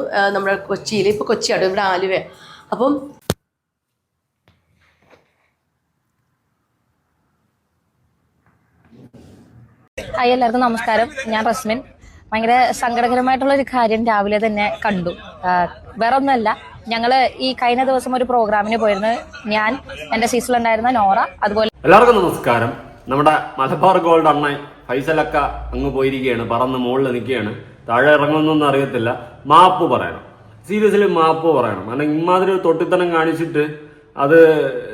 ഉണ്ടായിരുന്നു നമ്മുടെ കൊച്ചിയിൽ ഇപ്പോൾ കൊച്ചിയാണ് ഇവിടെ ആലുവ. അപ്പം ഹായ് എല്ലാവർക്കും നമസ്കാരം. ഞാൻ റസ്മിൻ. ഭയങ്കര സങ്കടകരമായിട്ടുള്ള ഒരു കാര്യം രാവിലെ തന്നെ കണ്ടു. വേറെ ഒന്നുമല്ല ഞങ്ങൾ ഈ കഴിഞ്ഞ ദിവസം ഒരു പ്രോഗ്രാമിന് പോയിരുന്നു. ഞാൻ എന്റെ സീസിലുണ്ടായിരുന്ന നോറ അതുപോലെ എല്ലാവർക്കും നമസ്കാരം. നമ്മുടെ മലബാർ ഗോൾഡ് അണ്ണൻ ഫൈസലൊക്കെ അങ്ങ് പോയിരിക്കുകയാണ് പറന്ന് മുകളിൽ നിൽക്കുകയാണ്. താഴെ ഇറങ്ങുന്നൊന്നും അറിയത്തില്ല. മാപ്പ് പറയണം. സീരിയസ്ലി മാപ്പ് പറയണം. കാരണം ഇമാതിരി തൊട്ടിത്തനം കാണിച്ചിട്ട് അത്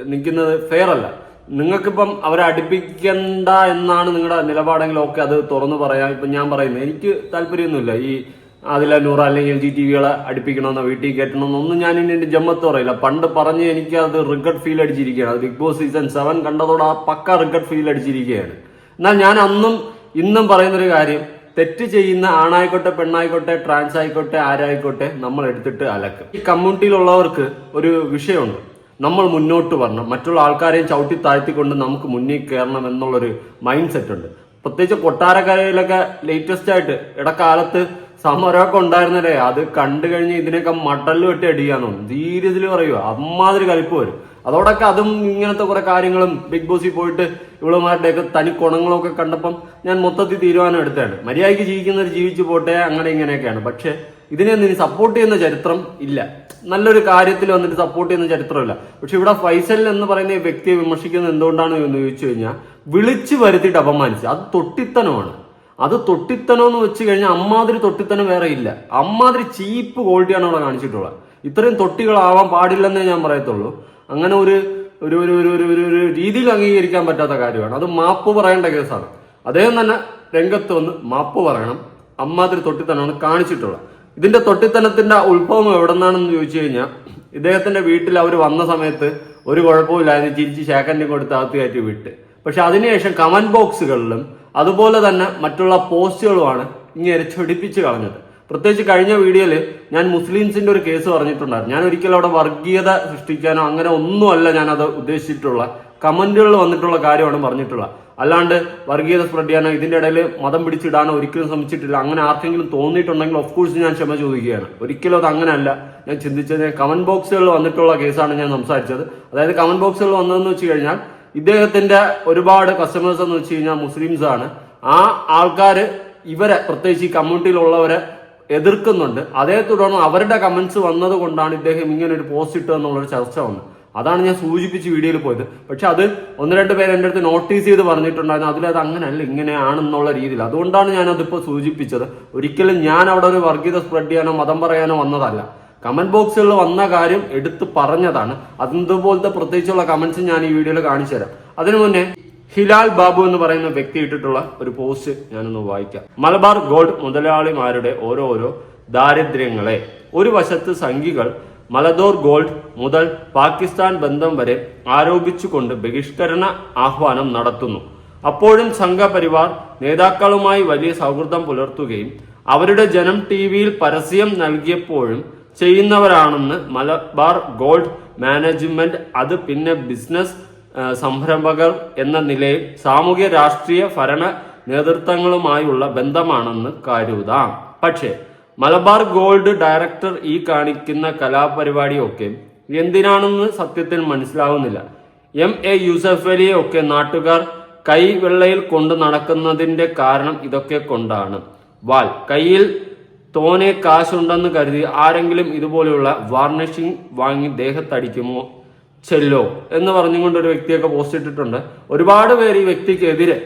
നിൽക്കുന്നത് ഫെയർ അല്ല. നിങ്ങൾക്കിപ്പം അവരെ അടുപ്പിക്കണ്ട എന്നാണ് നിങ്ങളുടെ നിലപാടെങ്കിൽ ഓക്കെ അത് തുറന്നു പറയാം. ഇപ്പം ഞാൻ പറയുന്നത് എനിക്ക് താല്പര്യമൊന്നുമില്ല. ഈ അതിലെ നൂറ് അല്ലെങ്കിൽ എൽ ജി ടി വികളെ അടുപ്പിക്കണമെന്നോ വീട്ടിൽ കയറ്റണമെന്നൊന്നും ഞാൻ ഇനി എന്റെ ജമ്മത്ത് പറയില്ല. പണ്ട് പറഞ്ഞ് എനിക്ക് അത് റിഗ്രറ്റ് ഫീൽ അടിച്ചിരിക്കുകയാണ്. അത് ബിഗ് ബോസ് സീസൺ സെവൻ കണ്ടതോടെ ആ പക്ക റിഗ്രറ്റ് ഫീൽ അടിച്ചിരിക്കുകയാണ്. എന്നാൽ ഞാൻ അന്നും ഇന്നും പറയുന്നൊരു കാര്യം തെറ്റ് ചെയ്യുന്ന ആണായിക്കോട്ടെ പെണ്ണായിക്കോട്ടെ ട്രാൻസ് ആയിക്കോട്ടെ ആരായിക്കോട്ടെ നമ്മൾ എടുത്തിട്ട് അലക്കും. ഈ കമ്മ്യൂണിറ്റിയിലുള്ളവർക്ക് ഒരു വിഷയമുണ്ട്. നമ്മൾ മുന്നോട്ട് വരണം. മറ്റുള്ള ആൾക്കാരെയും ചവിട്ടി താഴ്ത്തിക്കൊണ്ട് നമുക്ക് മുന്നിൽ കയറണം എന്നുള്ളൊരു മൈൻഡ് സെറ്റ് ഉണ്ട്. പ്രത്യേകിച്ച് കൊട്ടാരക്കരയിലൊക്കെ ലേറ്റസ്റ്റ് ആയിട്ട് ഇടക്കാലത്ത് സമരമൊക്കെ ഉണ്ടായിരുന്നല്ലേ? അത് കണ്ടു കഴിഞ്ഞ് ഇതിനൊക്കെ മട്ടൽ വെട്ടി അടിക്കാന്നു സീരിയസ്ലി പറയുക അമ്മാതിരി കലിപ്പ് വരും. അതോടൊക്കെ അതും ഇങ്ങനത്തെ കുറെ കാര്യങ്ങളും ബിഗ് ബോസിൽ പോയിട്ട് ഇവളുമാരുടെയൊക്കെ തനി കുണങ്ങളൊക്കെ കണ്ടപ്പം ഞാൻ മൊത്തത്തിൽ തീരുമാനം എടുത്തതാണ്. മര്യാദയ്ക്ക് ജീവിക്കുന്നവർ ജീവിച്ചു പോട്ടെ അങ്ങനെ ഇങ്ങനെയൊക്കെയാണ്. പക്ഷെ ഇതിനെ സപ്പോർട്ട് ചെയ്യുന്ന ചരിത്രം ഇല്ല. നല്ലൊരു കാര്യത്തിൽ വന്നിട്ട് സപ്പോർട്ട് ചെയ്യുന്ന ചരിത്രമില്ല. പക്ഷെ ഇവിടെ ഫൈസൽ എന്ന് പറയുന്ന ഈ വ്യക്തിയെ വിമർശിക്കുന്നത് എന്തുകൊണ്ടാണ് എന്ന് ചോദിച്ചു കഴിഞ്ഞാൽ വിളിച്ചു വരുത്തിയിട്ട് അപമാനിച്ചു അത് തൊട്ടിത്തനമാണ്. അത് തൊട്ടിത്തനം എന്ന് വെച്ച് കഴിഞ്ഞാൽ അമ്മാതിരി തൊട്ടിത്തനം വേറെ ഇല്ല. അമ്മാതിരി ചീപ്പ് ക്വാളിറ്റിയാണ് അവിടെ കാണിച്ചിട്ടുള്ളത്. ഇത്രയും തൊട്ടികളാവാൻ പാടില്ലെന്നേ ഞാൻ പറയത്തുള്ളൂ. അങ്ങനെ ഒരു ഒരു ഒരു ഒരു ഒരു ഒരു രീതിയിൽ അംഗീകരിക്കാൻ പറ്റാത്ത കാര്യമാണ്. അത് മാപ്പ് പറയേണ്ട കേസാണ്. അദ്ദേഹം തന്നെ രംഗത്ത് വന്ന് മാപ്പ് പറയണം. അമ്മാതിരി തൊട്ടിത്തനമാണ് കാണിച്ചിട്ടുള്ളത്. ഇതിന്റെ തൊട്ടിത്തനത്തിന്റെ ഉത്ഭവം എവിടെ നിന്നാണെന്ന് ചോദിച്ചു കഴിഞ്ഞാൽ ഇദ്ദേഹത്തിന്റെ വീട്ടിൽ അവർ വന്ന സമയത്ത് ഒരു കുഴപ്പമില്ലായിരുന്നു ചിരിച്ച് ശേഖരനെ കൊടുത്ത് അകത്ത് കയറ്റി വിട്ട്. പക്ഷെ അതിനുശേഷം കമന്റ് ബോക്സുകളിലും അതുപോലെ തന്നെ മറ്റുള്ള പോസ്റ്റുകളുമാണ് ഇങ്ങനെ ചൊടിപ്പിച്ച് കളഞ്ഞത്. പ്രത്യേകിച്ച് കഴിഞ്ഞ വീഡിയോയിൽ ഞാൻ മുസ്ലിംസിന്റെ ഒരു കേസ് പറഞ്ഞിട്ടുണ്ടായിരുന്നു. ഞാൻ ഒരിക്കലും അവിടെ വർഗീയത സൃഷ്ടിക്കാനോ അങ്ങനെ ഒന്നുമല്ല ഞാൻ അത് ഉദ്ദേശിച്ചിട്ടുള്ള കമന്റുകളിൽ വന്നിട്ടുള്ള കാര്യമാണ് പറഞ്ഞിട്ടുള്ളത്. അല്ലാണ്ട് വർഗീയത സ്പ്രെഡ് ചെയ്യാനോ ഇതിന്റെ ഇടയിൽ മതം പിടിച്ചിടാനോ ഒരിക്കലും ശ്രമിച്ചിട്ടില്ല. അങ്ങനെ ആർക്കെങ്കിലും തോന്നിയിട്ടുണ്ടെങ്കിൽ ഓഫ് കോഴ്സ് ഞാൻ ക്ഷമ ചോദിക്കുകയാണ്. ഒരിക്കലും അത് അങ്ങനെയല്ല. ഞാൻ ചിന്തിച്ചത് കമന്റ് ബോക്സുകളിൽ വന്നിട്ടുള്ള കേസാണ് ഞാൻ സംസാരിച്ചത്. അതായത് കമന്റ് ബോക്സുകളിൽ വന്നതെന്ന് വെച്ച് കഴിഞ്ഞാൽ ഇദ്ദേഹത്തിന്റെ ഒരുപാട് കസ്റ്റമേഴ്സ് എന്ന് വെച്ച് കഴിഞ്ഞാൽ മുസ്ലിംസ് ആണ് ആ ആൾക്കാർ ഇവരെ പ്രത്യേകിച്ച് ഈ കമ്മ്യൂണിറ്റിയിലുള്ളവരെ എതിർക്കുന്നുണ്ട്. അതേ തുടർന്ന് അവരുടെ കമന്റ്സ് വന്നത് കൊണ്ടാണ് ഇദ്ദേഹം ഇങ്ങനെ ഒരു പോസ്റ്റ് ഇട്ടതെന്നുള്ളൊരു ചർച്ച വന്നത് അതാണ് ഞാൻ സൂചിപ്പിച്ച് വീഡിയോയിൽ പോയത്. പക്ഷെ അത് ഒന്ന് രണ്ട് പേര് എന്റെ അടുത്ത് നോട്ടീസ് ചെയ്ത് പറഞ്ഞിട്ടുണ്ടായിരുന്നു. അതിലത് അങ്ങനെയല്ല ഇങ്ങനെയാണെന്നുള്ള രീതിയിൽ. അതുകൊണ്ടാണ് ഞാൻ അതിപ്പോൾ സൂചിപ്പിച്ചത്. ഒരിക്കലും ഞാൻ അവിടെ ഒരു വർഗീയത സ്പ്രെഡ് ചെയ്യാനോ മതം പറയാനോ വന്നതല്ല. കമന്റ് ബോക്സുകളിൽ വന്ന കാര്യം എടുത്തു പറഞ്ഞതാണ്. അതുപോലത്തെ പ്രത്യേകിച്ചുള്ള കമന്റ്സ് ഞാൻ ഈ വീഡിയോയിൽ കാണിച്ചു തരാം അതിനു മുന്നേ ഹിലാൽ ബാബു എന്ന് പറയുന്ന വ്യക്തി ഇട്ടിട്ടുള്ള ഒരു പോസ്റ്റ് ഞാനൊന്ന് വായിക്കാം. മലബാർ ഗോൾഡ് മുതലാളിമാരുടെ ഓരോരോ ദാരിദ്ര്യങ്ങളെ. ഒരു വശത്ത് സംഘികൾ മലദോർ ഗോൾഡ് മുതൽ പാകിസ്ഥാൻ ബന്ധം വരെ ആരോപിച്ചുകൊണ്ട് ബഹിഷ്കരണ ആഹ്വാനം നടത്തുന്നു. അപ്പോഴും സംഘപരിവാർ നേതാക്കളുമായി വലിയ സൗഹൃദം പുലർത്തുകയും അവരുടെ ജനം ടി വിയിൽ പരസ്യം നൽകിയപ്പോഴും ചെയ്യുന്നവരാണെന്ന് മലബാർ ഗോൾഡ് മാനേജ്മെന്റ് അത് പിന്നെ ബിസിനസ് സംരംഭകർ എന്ന നിലയിൽ സാമൂഹ്യ രാഷ്ട്രീയ ഭരണ നേതൃത്വങ്ങളുമായുള്ള ബന്ധമാണെന്ന് കരുതാം. പക്ഷേ മലബാർ ഗോൾഡ് ഡയറക്ടർ ഈ കാണിക്കുന്ന കലാപരിപാടിയൊക്കെ എന്തിനാണെന്ന് സത്യത്തിൽ മനസ്സിലാവുന്നില്ല. എം. എ. യൂസഫ് അലിയെ ഒക്കെ നാട്ടുകാർ കൈവെള്ളയിൽ കൊണ്ട് നടക്കുന്നതിന്റെ കാരണം ഇതൊക്കെ കൊണ്ടാണ്. വാൽ കയ്യിൽ തോനെ കാശുണ്ടെന്ന് കരുതി ആരെങ്കിലും ഇതുപോലെയുള്ള വാർണിഷിംഗ് വാങ്ങി ദേഹത്തടിക്കുമോ? ചെല്ലോ എന്ന് പറഞ്ഞുകൊണ്ട് ഒരു വ്യക്തിയൊക്കെ പോസ്റ്റ് ഇട്ടിട്ടുണ്ട്. ഒരുപാട് പേര് ഈ വ്യക്തിക്കെതിരെ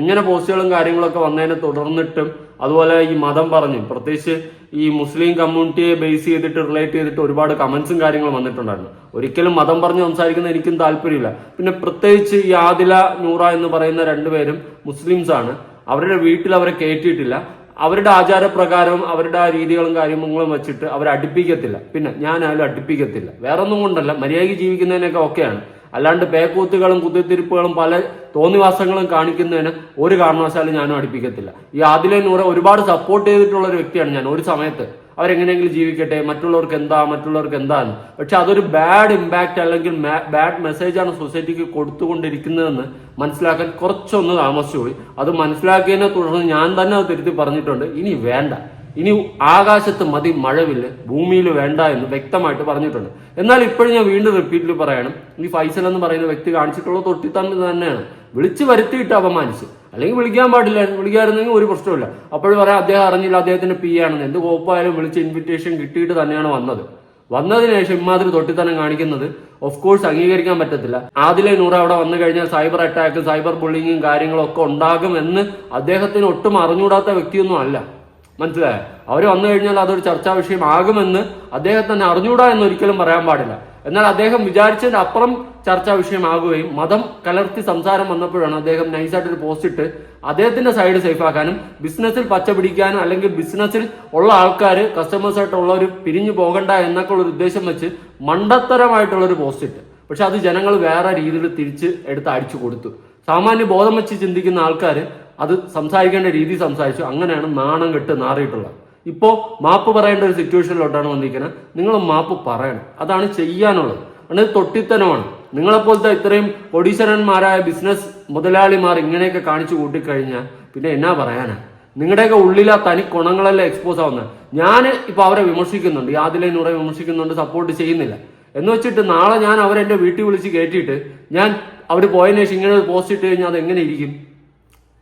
ഇങ്ങനെ പോസ്റ്റുകളും കാര്യങ്ങളൊക്കെ വന്നതിനെ തുടർന്നിട്ടും അതുപോലെ ഈ മതം പറഞ്ഞു പ്രത്യേകിച്ച് ഈ മുസ്ലിം കമ്മ്യൂണിറ്റിയെ ബേസ് ചെയ്തിട്ട് റിലേറ്റ് ചെയ്തിട്ട് ഒരുപാട് കമന്റ്സും കാര്യങ്ങളും വന്നിട്ടുണ്ടായിരുന്നു. ഒരിക്കലും മതം പറഞ്ഞ് സംസാരിക്കുന്ന എനിക്കും താല്പര്യമില്ല. പിന്നെ പ്രത്യേകിച്ച് ഈ ആദില നൂറ എന്ന് പറയുന്ന രണ്ടുപേരും മുസ്ലിംസ് ആണ് അവരുടെ വീട്ടിൽ അവരെ കയറ്റിയിട്ടില്ല അവരുടെ ആചാരപ്രകാരം അവരുടെ ആ രീതികളും കാര്യങ്ങളും വെച്ചിട്ട് അവരെ അടുപ്പിക്കത്തില്ല. പിന്നെ ഞാനായാലും അടുപ്പിക്കത്തില്ല. വേറെ ഒന്നും കൊണ്ടല്ല. മര്യാദയ്ക്ക് ജീവിക്കുന്നതിനൊക്കെ ഓക്കെയാണ്. അല്ലാണ്ട് പേക്കൂത്തുകളും കുത്തിത്തിരിപ്പുകളും പല തോന്നിവാസങ്ങളും കാണിക്കുന്നതിന് ഒരു കാരണവശാലും ഞാനും അടുപ്പിക്കത്തില്ല. ഈ ആദിലെ നൂറെ ഒരുപാട് സപ്പോർട്ട് ചെയ്തിട്ടുള്ള ഒരു വ്യക്തിയാണ് ഞാൻ ഒരു സമയത്ത്. അവരെങ്ങനെയെങ്കിലും ജീവിക്കട്ടെ മറ്റുള്ളവർക്ക് എന്താ മറ്റുള്ളവർക്ക് എന്താന്ന്. പക്ഷെ അതൊരു ബാഡ് ഇമ്പാക്റ്റ് അല്ലെങ്കിൽ ബാഡ് മെസ്സേജാണ് സൊസൈറ്റിക്ക് കൊടുത്തുകൊണ്ടിരിക്കുന്നതെന്ന് മനസ്സിലാക്കാൻ കുറച്ചൊന്ന് താമസിച്ചു പോയി അത് മനസ്സിലാക്കിയതിനെ തുടർന്ന് ഞാൻ തന്നെ അത് തിരുത്തി പറഞ്ഞിട്ടുണ്ട്. ഇനി വേണ്ട. ഇനി ആകാശത്ത് മതി മഴവില്ല ഭൂമിയിൽ വേണ്ട എന്ന് വ്യക്തമായിട്ട് പറഞ്ഞിട്ടുണ്ട്. എന്നാൽ ഇപ്പോഴും ഞാൻ വീണ്ടും റിപ്പീറ്റിൽ പറയണം ഈ ഫൈസൽ എന്ന് പറയുന്ന വ്യക്തി കാണിച്ചിട്ടുള്ള തൊട്ടിത്തണ്ട് തന്നെയാണ്. വിളിച്ചു വരുത്തിയിട്ട് അപമാനിച്ച്. അല്ലെങ്കിൽ വിളിക്കാൻ പാടില്ലായിരുന്നു വിളിക്കാറുണ്ടെങ്കിൽ ഒരു പ്രശ്നമില്ല അപ്പോഴും പറയാം അദ്ദേഹം അറിഞ്ഞില്ല അദ്ദേഹത്തിന്റെ പി ആണെന്ന്. എന്ത് കോപ്പായാലും വിളിച്ച് ഇൻവിറ്റേഷൻ കിട്ടിയിട്ട് തന്നെയാണ് വന്നത്. വന്നതിന് ശേഷം ഇമാതിരി തൊട്ടിത്തനം കാണിക്കുന്നത് ഓഫ് കോഴ്സ് അംഗീകരിക്കാൻ പറ്റത്തില്ല. ആദിലെ നൂറ് അവിടെ വന്നു കഴിഞ്ഞാൽ സൈബർ അറ്റാക്കും സൈബർ ബുള്ളിങ്ങും കാര്യങ്ങളൊക്കെ ഉണ്ടാകും എന്ന് അദ്ദേഹത്തിന് ഒട്ടും അറിഞ്ഞുകൂടാത്ത വ്യക്തിയൊന്നും അല്ല. മനസ്സിലായോ? അവർ വന്നു കഴിഞ്ഞാൽ അതൊരു ചർച്ചാ വിഷയമാകുമെന്ന് അദ്ദേഹം തന്നെ അറിഞ്ഞൂടാ എന്ന് ഒരിക്കലും പറയാൻ പാടില്ല. എന്നാൽ അദ്ദേഹം വിചാരിച്ചതിന് അപ്പുറം ചർച്ചാ വിഷയമാകുകയും മതം കലർത്തി സംസാരം വന്നപ്പോഴാണ് അദ്ദേഹം നൈസായിട്ട് ഒരു പോസ്റ്റ് ഇട്ട് അദ്ദേഹത്തിന്റെ സൈഡ് സേഫാക്കാനും ബിസിനസ്സിൽ പച്ച പിടിക്കാനും അല്ലെങ്കിൽ ബിസിനസ്സിൽ ഉള്ള ആൾക്കാർ കസ്റ്റമേഴ്സ് ഒരു പിരിഞ്ഞു പോകണ്ട എന്നൊക്കെ ഉള്ള ഉദ്ദേശം വെച്ച് മണ്ടത്തരമായിട്ടുള്ള ഒരു പോസ്റ്റ് ഇട്ട്. പക്ഷെ അത് ജനങ്ങൾ വേറെ രീതിയിൽ തിരിച്ച് എടുത്ത് അടിച്ചു കൊടുത്തു. സാമാന്യ ബോധം വെച്ച് ചിന്തിക്കുന്ന ആൾക്കാർ അത് സംസാരിക്കേണ്ട രീതി സംസാരിച്ചു. അങ്ങനെയാണ് നാണം കെട്ട് നാറിയിട്ടുള്ളത്. ഇപ്പോൾ മാപ്പ് പറയേണ്ട ഒരു സിറ്റുവേഷനിലോട്ടാണ് വന്നിരിക്കുന്നത്. നിങ്ങൾ മാപ്പ് പറയണം. അതാണ് ചെയ്യാനുള്ളത്. അത് തൊട്ടിത്തനമാണ്. നിങ്ങളെപ്പോലത്തെ ഇത്രയും കൊടീശ്വരന്മാരായ ബിസിനസ് മുതലാളിമാർ ഇങ്ങനെയൊക്കെ കാണിച്ചു കൂട്ടിക്കഴിഞ്ഞാൽ പിന്നെ എന്നാ പറയാനാണ് നിങ്ങളുടെയൊക്കെ ഉള്ളിൽ ആ തനി ഗുണങ്ങളെല്ലാം എക്സ്പോസ് ആവുന്നത്. ഞാൻ ഇപ്പൊ അവരെ വിമർശിക്കുന്നുണ്ട്. ആദിലെ നൂറെ വിമർശിക്കുന്നുണ്ട് സപ്പോർട്ട് ചെയ്യുന്നില്ല. എന്ന് വെച്ചിട്ട് നാളെ ഞാൻ അവരെ എന്റെ വീട്ടിൽ വിളിച്ച് കയറ്റിയിട്ട് ഞാൻ അവർ പോയതിനു ശേഷം ഇങ്ങനെ പോസ്റ്റ് ഇട്ട് കഴിഞ്ഞാൽ അത് എങ്ങനെ ഇരിക്കും?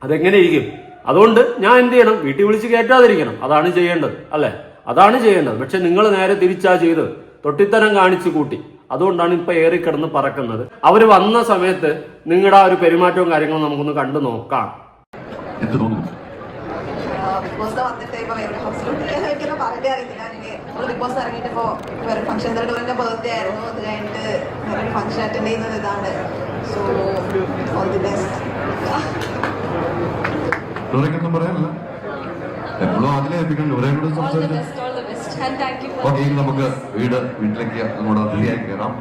അതെങ്ങനെ ഇരിക്കും അതുകൊണ്ട് ഞാൻ എന്ത് ചെയ്യണം? വീട്ടിൽ വിളിച്ച് കയറ്റാതിരിക്കണം. അതാണ് ചെയ്യേണ്ടത് അല്ലെ? അതാണ് ചെയ്യേണ്ടത്. പക്ഷെ നിങ്ങൾ നേരെ തിരിച്ചാ ചെയ്തത്. തൊട്ടിത്തരം കാണിച്ചു കൂട്ടി. അതുകൊണ്ടാണ് ഇപ്പൊ ഏറിക്കിടന്ന് പറക്കുന്നത്. അവർ വന്ന സമയത്ത് നിങ്ങളുടെ ആ ഒരു പെരുമാറ്റവും കാര്യങ്ങളും നമുക്കൊന്ന് കണ്ടു നോക്കാം. എന്ത് തോന്നുന്നു? വേറെ നമ്മൾ ബിഗ് ബോസ് ഇറങ്ങിയിട്ട് ഇപ്പോ വേറെ ഫംഗ്ഷൻ ഡോറിന്റെ ബർത്ത്ഡേ ആയിരുന്നു അത് കഴിഞ്ഞിട്ട് വേറൊരു ഫംഗ്ഷൻ അറ്റൻഡ് ചെയ്യുന്നത് ഇതാണ്. സോ ഓൾ ദി ബെസ്റ്റ് ഡോറയ്ക്കൊന്നും പറയാനില്ല. എപ്പോഴും അതിലെ ഏൽപ്പിക്കണം ഡോറയെ കൂടെ സംസാരിച്ചു. ഓക്കെ നമുക്ക് വീട് വീട്ടിലേക്ക് നമ്മുടെ അതിഥിയായി കയറാം.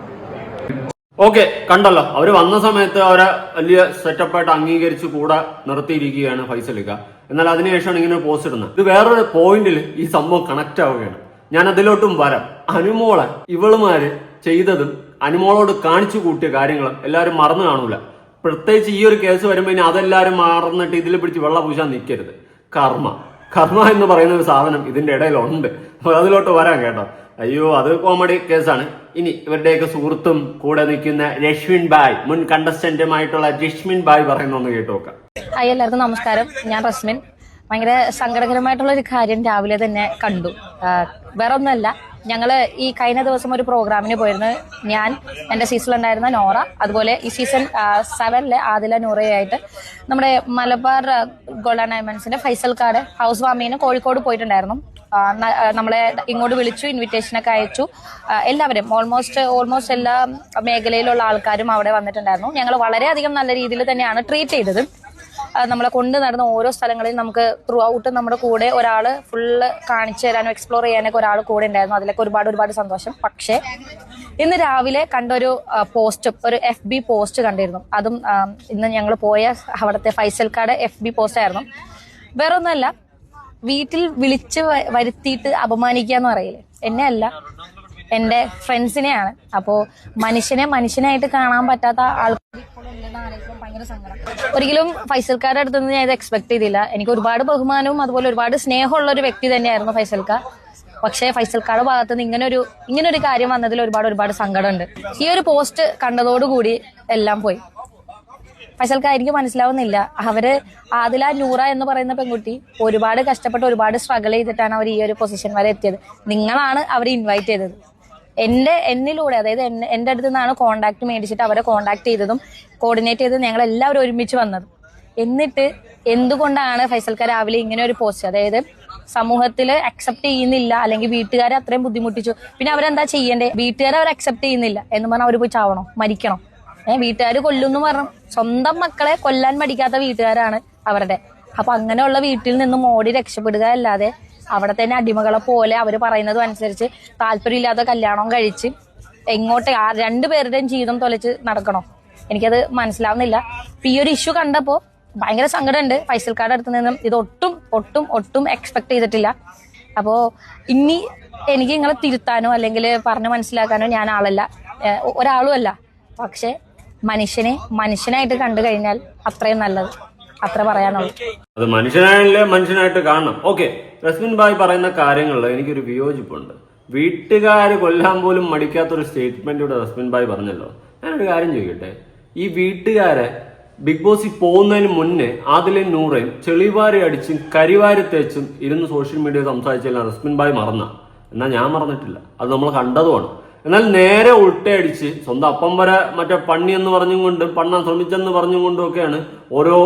ഓക്കെ കണ്ടല്ലോ. അവർ വന്ന സമയത്ത് അവരെ വലിയ സെറ്റപ്പായിട്ട് അംഗീകരിച്ച് കൂടെ നിർത്തിയിരിക്കുകയാണ് ഫൈസലിക്ക എന്നാൽ അതിനുശേഷമാണ് ഇങ്ങനെ പോസ്റ്റ് ഇടുന്നത്. ഇത് വേറൊരു പോയിന്റിൽ ഈ സംഭവം കണക്ട് ആവുകയാണ്. ഞാൻ അതിലോട്ടും വരാം. അനുമോളെ ഇവളുമാര് ചെയ്തതും അനുമോളോട് കാണിച്ചു കൂട്ടിയ കാര്യങ്ങളും എല്ലാവരും മറന്നു കാണൂല. പ്രത്യേകിച്ച് ഈ ഒരു കേസ് വരുമ്പോൾ ഇനി അതെല്ലാവരും മറന്നിട്ട് ഇതിൽ പിടിച്ച് വെള്ള പൂശാൻ നിൽക്കരുത് കർമ്മ. കർമ്മ എന്ന് പറയുന്ന ഒരു സാധനം ഇതിന്റെ ഇടയിലുണ്ട്. അപ്പൊ അതിലോട്ട് വരാം കേട്ടോ. അയ്യോ അത് കോമഡി കേസാണ്. ഇനി ഇവരുടെയൊക്കെ സുഹൃത്തും കൂടെ നിൽക്കുന്ന രശ്മിൻ ബായ് മുൻ കണ്ടസ്റ്റന്റുമായിട്ടുള്ള രശ്മിൻ ബായ് പറയുന്ന ഒന്ന് കേട്ടു നോക്കാം. ഹായ് എല്ലാവർക്കും നമസ്കാരം. ഞാൻ റസ്മിൻ. ഭയങ്കര സങ്കടകരമായിട്ടുള്ള ഒരു കാര്യം രാവിലെ തന്നെ കണ്ടു. വേറെ ഒന്നല്ല ഞങ്ങൾ ഈ കഴിഞ്ഞ ദിവസം ഒരു പ്രോഗ്രാമിന് പോയിരുന്നു. ഞാൻ എന്റെ സീസണിലുണ്ടായിരുന്ന നോറ അതുപോലെ ഈ സീസൺ സെവനിലെ ആദില നോറയായിട്ട് നമ്മുടെ മലബാർ ഗോൾഡ് ഗോൾഡൻ ഡയമണ്ട്സിന്റെ ഫൈസൽ കാർഡ് ഹൗസ് വാമിന് കോഴിക്കോട് പോയിട്ടുണ്ടായിരുന്നു. നമ്മളെ ഇങ്ങോട്ട് വിളിച്ചു ഇൻവിറ്റേഷൻ ഒക്കെ അയച്ചു. എല്ലാവരും ഓൾമോസ്റ്റ് ഓൾമോസ്റ്റ് എല്ലാ മേഖലയിലുള്ള ആൾക്കാരും അവിടെ വന്നിട്ടുണ്ടായിരുന്നു. ഞങ്ങൾ വളരെയധികം നല്ല രീതിയിൽ തന്നെയാണ് ട്രീറ്റ് ചെയ്തത്. നമ്മളെ കൊണ്ട് നടന്ന ഓരോ സ്ഥലങ്ങളിൽ നമുക്ക് ത്രൂ ഔട്ട് നമ്മുടെ കൂടെ ഒരാൾ ഫുള്ള് കാണിച്ചു തരാനും എക്സ്പ്ലോർ ചെയ്യാനൊക്കെ ഒരാൾ കൂടെ ഉണ്ടായിരുന്നു. അതിലൊക്കെ ഒരുപാട് ഒരുപാട് സന്തോഷം. പക്ഷേ ഇന്ന് രാവിലെ കണ്ടൊരു പോസ്റ്റ് ഒരു എഫ് ബി പോസ്റ്റ് കണ്ടിരുന്നു. അതും ഇന്ന് ഞങ്ങൾ പോയ അവിടുത്തെ ഫൈസൽക്കാട് എഫ് ബി പോസ്റ്റ് ആയിരുന്നു. വേറൊന്നുമല്ല വീട്ടിൽ വിളിച്ച് വരുത്തിയിട്ട് അപമാനിക്കുക എന്ന് പറയില്ലേ? എന്നെ അല്ല എന്റെ ഫ്രണ്ട്സിനെയാണ്. അപ്പോ മനുഷ്യനെ മനുഷ്യനായിട്ട് കാണാൻ പറ്റാത്ത ആൾക്കാർ ഒരിക്കലും ഫൈസൽക്കാരുടെ അടുത്ത് നിന്ന് ഞാൻ ഇത് എക്സ്പെക്ട് ചെയ്തില്ല. എനിക്ക് ഒരുപാട് ബഹുമാനവും അതുപോലെ ഒരുപാട് സ്നേഹമുള്ള ഒരു വ്യക്തി തന്നെയായിരുന്നു ഫൈസൽക്ക. പക്ഷേ ഫൈസൽക്കാരുടെ ഭാഗത്ത് നിന്ന് ഇങ്ങനെ ഒരു ഇങ്ങനെ ഒരു കാര്യം വന്നതിൽ ഒരുപാട് ഒരുപാട് സങ്കടമുണ്ട്. ഈ ഒരു പോസ്റ്റ് കണ്ടതോടുകൂടി എല്ലാം പോയി. ഫൈസൽക്ക എനിക്ക് മനസ്സിലാവുന്നില്ല. അവർ ആദില നൂറ എന്ന് പറയുന്ന പെൺകുട്ടി ഒരുപാട് കഷ്ടപ്പെട്ട് ഒരുപാട് സ്ട്രഗിൾ ചെയ്തിട്ടാണ് അവർ ഈ ഒരു പൊസിഷൻ വരെ എത്തിയത്. നിങ്ങളാണ് അവരെ ഇൻവൈറ്റ് ചെയ്തത്. എന്റെ എന്നിലൂടെ അതായത് എന്റെ അടുത്ത് നിന്നാണ് കോണ്ടാക്ട് മേടിച്ചിട്ട് അവരെ കോണ്ടാക്ട് ചെയ്തതും കോർഡിനേറ്റ് ചെയ്തതും ഞങ്ങൾ എല്ലാവരും ഒരുമിച്ച് വന്നത്. എന്നിട്ട് എന്തുകൊണ്ടാണ് ഫൈസൽക്ക രാവിലെ ഇങ്ങനെ ഒരു പോസ്റ്റ് അതായത് സമൂഹത്തിൽ അക്സെപ്റ്റ് ചെയ്യുന്നില്ല അല്ലെങ്കിൽ വീട്ടുകാരെ അത്രയും ബുദ്ധിമുട്ടിച്ചു. പിന്നെ അവരെന്താ ചെയ്യേണ്ടത് വീട്ടുകാരെ അവർ അക്സെപ്റ്റ് ചെയ്യുന്നില്ല എന്ന് പറഞ്ഞാൽ അവർ പോയി ചാവണോ? മരിക്കണോ? ഏഹ് വീട്ടുകാർ കൊല്ലുന്നു പറഞ്ഞു. സ്വന്തം മക്കളെ കൊല്ലാൻ മടിക്കാത്ത വീട്ടുകാരാണ് അവരുടെ. അപ്പൊ അങ്ങനെയുള്ള വീട്ടിൽ നിന്നും ഓടി രക്ഷപ്പെടുക അല്ലാതെ അവിടെ തന്നെ അടിമകളെ പോലെ അവർ പറയുന്നതും അനുസരിച്ച് താല്പര്യമില്ലാത്ത കല്യാണം കഴിച്ച് എങ്ങോട്ട് ആ രണ്ടുപേരുടെയും ജീവിതം തൊലച്ച് നടക്കണോ? എനിക്കത് മനസ്സിലാവുന്നില്ല. ഈ ഒരു ഇഷ്യൂ കണ്ടപ്പോൾ ഭയങ്കര സങ്കടമുണ്ട്. ഫൈസൽക്കാരുടെ അടുത്ത് നിന്നും ഇത് ഒട്ടും ഒട്ടും ഒട്ടും എക്സ്പെക്ട് ചെയ്തിട്ടില്ല. അപ്പോൾ ഇനി എനിക്ക് നിങ്ങളെ തിരുത്താനോ അല്ലെങ്കിൽ പറഞ്ഞു മനസ്സിലാക്കാനോ ഞാൻ ആളല്ല. ഒരാളുമല്ല പക്ഷെ മനുഷ്യനെ മനുഷ്യനായിട്ട് കണ്ടു കഴിഞ്ഞാൽ അത്രയും നല്ലത്. അത്ര പറയാനുള്ളൂ. അത് മനുഷ്യനായാലേ മനുഷ്യനായിട്ട് കാണണം. ഓക്കെ. റസ്മിൻ ഭായ് പറയുന്ന കാര്യങ്ങളിൽ എനിക്കൊരു വിയോജിപ്പുണ്ട്. വീട്ടുകാർ കൊല്ലാൻ പോലും മടിക്കാത്തൊരു സ്റ്റേറ്റ്മെന്റ് ഇവിടെ റസ്മിൻ ഭായ് പറഞ്ഞല്ലോ. ഞാനൊരു കാര്യം ചോദിക്കട്ടെ? ഈ വീട്ടുകാരെ ബിഗ് ബോസിൽ പോകുന്നതിന് മുന്നേ ആദിലെ നൂറേയും ചെളിവാരി അടിച്ചും കരിവാരി തേച്ചും ഇരുന്ന് സോഷ്യൽ മീഡിയ സംസാരിച്ചെല്ലാം റസ്മിൻ ഭായ് മറന്ന. എന്നാ ഞാൻ മറന്നിട്ടില്ല. അത് നമ്മൾ കണ്ടതുമാണ്. എന്നാൽ നേരെ ഉൾട്ടയടിച്ച് സ്വന്തം അപ്പം വരെ മറ്റേ പണ്ണി എന്ന് പറഞ്ഞും കൊണ്ട് പണ്ണാൻ ശ്രമിച്ചെന്ന് പറഞ്ഞും കൊണ്ടും ഒക്കെയാണ് ഓരോ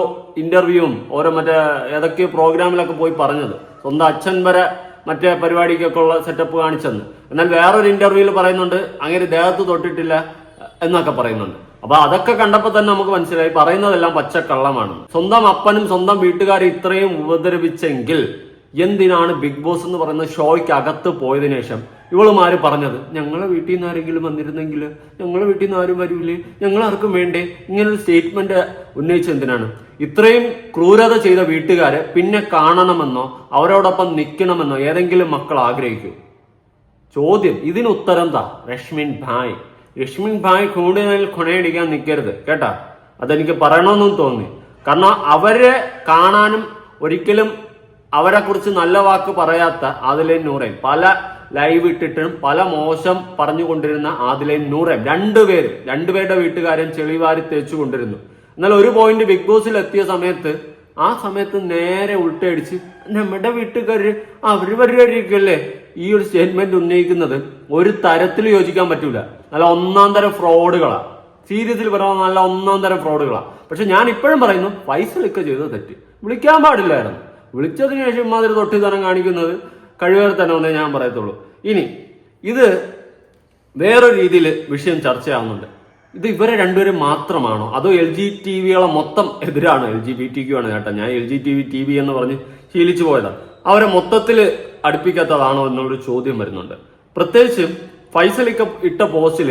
ഇന്റർവ്യൂവും ഓരോ മറ്റേ ഏതൊക്കെ പ്രോഗ്രാമിലൊക്കെ പോയി പറഞ്ഞത്. സ്വന്തം അച്ഛൻ വരെ മറ്റേ പരിപാടിക്കൊക്കെ ഉള്ള സെറ്റപ്പ് കാണിച്ചെന്ന്. എന്നാൽ വേറൊരു ഇന്റർവ്യൂവിൽ പറയുന്നുണ്ട് അങ്ങനെ ദേഹത്ത് തൊട്ടിട്ടില്ല എന്നൊക്കെ പറയുന്നുണ്ട്. അപ്പൊ അതൊക്കെ കണ്ടപ്പോൾ തന്നെ നമുക്ക് മനസ്സിലായി പറയുന്നതെല്ലാം പച്ചക്കള്ളമാണ് സ്വന്തം അപ്പനും സ്വന്തം വീട്ടുകാരെ ഇത്രയും ഉപദ്രവിച്ചെങ്കിൽ എന്തിനാണ് ബിഗ് ബോസ് എന്ന് പറയുന്ന ഷോയ്ക്ക് അകത്ത് പോയതിനു ശേഷം? ഇവളുമാര് പറഞ്ഞത് ഞങ്ങളെ വീട്ടിൽ നിന്ന് ആരെങ്കിലും വന്നിരുന്നെങ്കിൽ ഞങ്ങളെ വീട്ടിൽ നിന്ന് ആരും വരില്ലേ ഞങ്ങൾ ആർക്കും വേണ്ടേ? ഇങ്ങനൊരു സ്റ്റേറ്റ്മെന്റ് ഉന്നയിച്ച എന്തിനാണ്? ഇത്രയും ക്രൂരത ചെയ്ത വീട്ടുകാരെ പിന്നെ കാണണമെന്നോ അവരോടൊപ്പം നിൽക്കണമെന്നോ ഏതെങ്കിലും മക്കൾ ആഗ്രഹിക്കൂ? ചോദ്യം ഇതിന് ഉത്തരം താ രശ്മിൻ ഭായ്. രശ്മിൻ ഭായ് കൂടുതൽ കൊണയടിക്കാൻ നിൽക്കരുത് കേട്ടാ? അതെനിക്ക് പറയണമെന്നും തോന്നി. കാരണം അവരെ കാണാനും ഒരിക്കലും അവരെ കുറിച്ച് നല്ല വാക്ക് പറയാത്ത ആദിലൈൻ നൂറേം. പല ലൈവ് ഇട്ടിട്ടും പല മോശം പറഞ്ഞുകൊണ്ടിരുന്ന ആദിലൈൻ നൂറേം. രണ്ടുപേരും രണ്ടുപേരുടെ വീട്ടുകാരും ചെളിവാരി തേച്ചു കൊണ്ടിരുന്നു. എന്നാൽ ഒരു പോയിന്റ് ബിഗ് ബോസിൽ എത്തിയ സമയത്ത് ആ സമയത്ത് നേരെ ഉൾട്ടയടിച്ച് നമ്മുടെ വീട്ടുകാര് അവർ പരിപാടിയൊക്കെയല്ലേ ഈ ഒരു സ്റ്റേറ്റ്മെന്റ് ഉന്നയിക്കുന്നത് ഒരു തരത്തിൽ യോജിക്കാൻ പറ്റൂല. നല്ല ഒന്നാം തരം ഫ്രോഡുകളാ. സീരിയസിൽ പറയാൻ നല്ല ഒന്നാം തരം ഫ്രോഡുകളാ. പക്ഷെ ഞാൻ ഇപ്പോഴും പറയുന്നു പൈസ ലിക്ക ചെയ്തത് തെറ്റ്. വിളിക്കാൻ പാടില്ലായിരുന്നു. വിളിച്ചതിന് ശേഷം ഇമാതിരി തൊട്ടിത്തനം കാണിക്കുന്നത്. കഴിവേറെ തന്നെ ഒന്നേ ഞാൻ പറയത്തുള്ളൂ. ഇനി ഇത് വേറൊരു രീതിയിൽ വിഷയം ചർച്ചയാവുന്നുണ്ട്. ഇത് ഇവരെ രണ്ടുപേരും മാത്രമാണോ? അതോ എൽ ജി ടി വികളെ മൊത്തം എതിരാണ്? L G B T Q ആണ് കേട്ടോ ഞാൻ L G T V T V എന്ന് പറഞ്ഞ് ശീലിച്ചു പോയതാണ് അവരെ മൊത്തത്തിൽ അടുപ്പിക്കാത്തതാണോ എന്നുള്ളൊരു ചോദ്യം വരുന്നുണ്ട്. പ്രത്യേകിച്ച് ഫൈസലിക്ക ഇട്ട പോസ്റ്റിൽ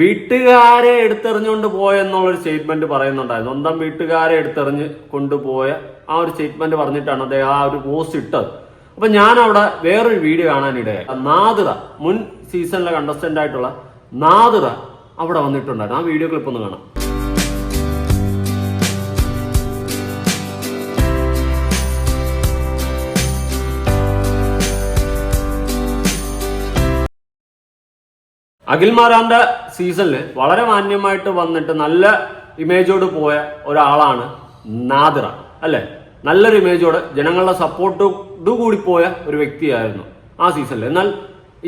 വീട്ടുകാരെ എടുത്തെറിഞ്ഞുകൊണ്ട് പോയ എന്നുള്ളൊരു സ്റ്റേറ്റ്മെന്റ് പറയുന്നുണ്ടായിരുന്നു. സ്വന്തം വീട്ടുകാരെ എടുത്തെറിഞ്ഞ് കൊണ്ടുപോയ ആ ഒരു സ്റ്റേറ്റ്മെന്റ് പറഞ്ഞിട്ടാണ് അദ്ദേഹം ആ ഒരു പോസ്റ്റ് ഇട്ടത്. അപ്പൊ ഞാൻ അവിടെ വേറൊരു വീഡിയോ കാണാനിടയായി. നാദിറ മുൻ സീസണിലെ കണ്ടസ്റ്റന്റ് ആയിട്ടുള്ള നാദിറ അവിടെ വന്നിട്ടുണ്ടായിരുന്നു. ആ വീഡിയോ ക്ലിപ്പ് ഒന്ന് കാണാം. അഖിൽമാരാന്റെ സീസണിൽ വളരെ മാന്യമായിട്ട് വന്നിട്ട് നല്ല ഇമേജോട് പോയ ഒരാളാണ് നാദിറ അല്ലെ? നല്ലൊരു ഇമേജോട് ജനങ്ങളുടെ സപ്പോർട്ടോട് കൂടി പോയ ഒരു വ്യക്തിയായിരുന്നു ആ സീസണിൽ എന്നാൽ